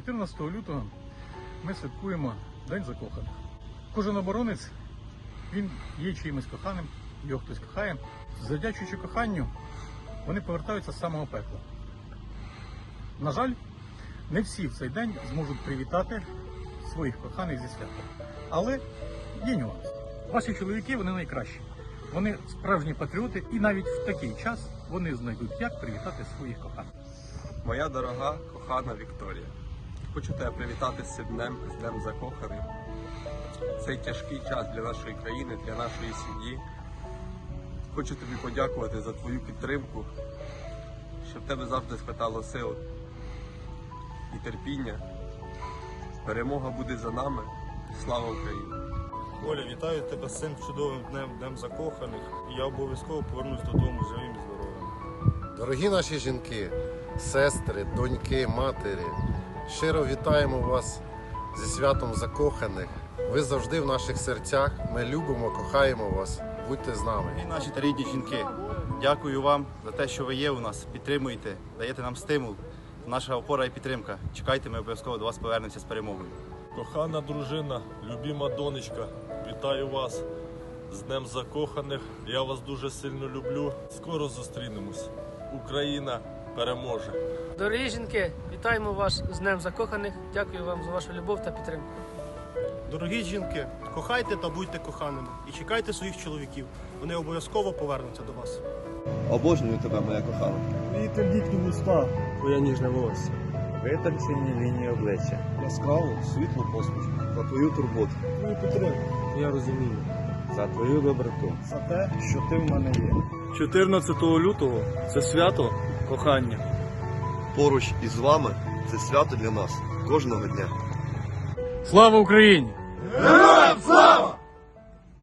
14 лютого ми святкуємо День закоханих. Кожен оборонець він є чиїмось коханим, його хтось кохає. Завдячуючи коханню, вони повертаються з самого пекла. На жаль, не всі в цей день зможуть привітати своїх коханих зі святом. Але є нюанс. Ваші чоловіки вони найкращі. Вони справжні патріоти, і навіть в такий час вони знайдуть, як привітати своїх коханих. Моя дорога, кохана Вікторія, хочу тебе привітати з цим днем, з днем закоханих. Цей тяжкий час для нашої країни, для нашої сім'ї. Хочу тобі подякувати за твою підтримку, щоб в тебе завжди спитало сил і терпіння. Перемога буде за нами. Слава Україні! Оля, вітаю тебе з цим чудовим днем, днем закоханих. Я обов'язково повернусь додому живим і здоровим. Дорогі наші жінки, сестри, доньки, матері, щиро вітаємо вас зі святом закоханих. Ви завжди в наших серцях. Ми любимо, кохаємо вас. Будьте з нами. І наші та рідні жінки, дякую вам за те, що ви є у нас. Підтримуєте, даєте нам стимул. Наша опора і підтримка. Чекайте, ми обов'язково до вас повернемося з перемогою. Кохана дружина, любима донечка, вітаю вас з Днем Закоханих. Я вас дуже сильно люблю. Скоро зустрінемось. Україна переможе. Дорогі жінки, вітаємо вас з Днем Закоханих. Дякую вам за вашу любов та підтримку. Дорогі жінки, кохайте та будьте коханими і чекайте своїх чоловіків. Вони обов'язково повернуться до вас. Обожнюю тебе, моя кохана. І тендітні уста. Твоя ніжна волосся, витончені лінії обличчя, Яскраву, світлу посмішку. За твою турботу. Твою підтримку. я розумію за твою доброту. За те, що ти в мене є. 14 лютого це свято кохання. Поруч із вами це свято для нас кожного дня. Слава Україні! Героям слава!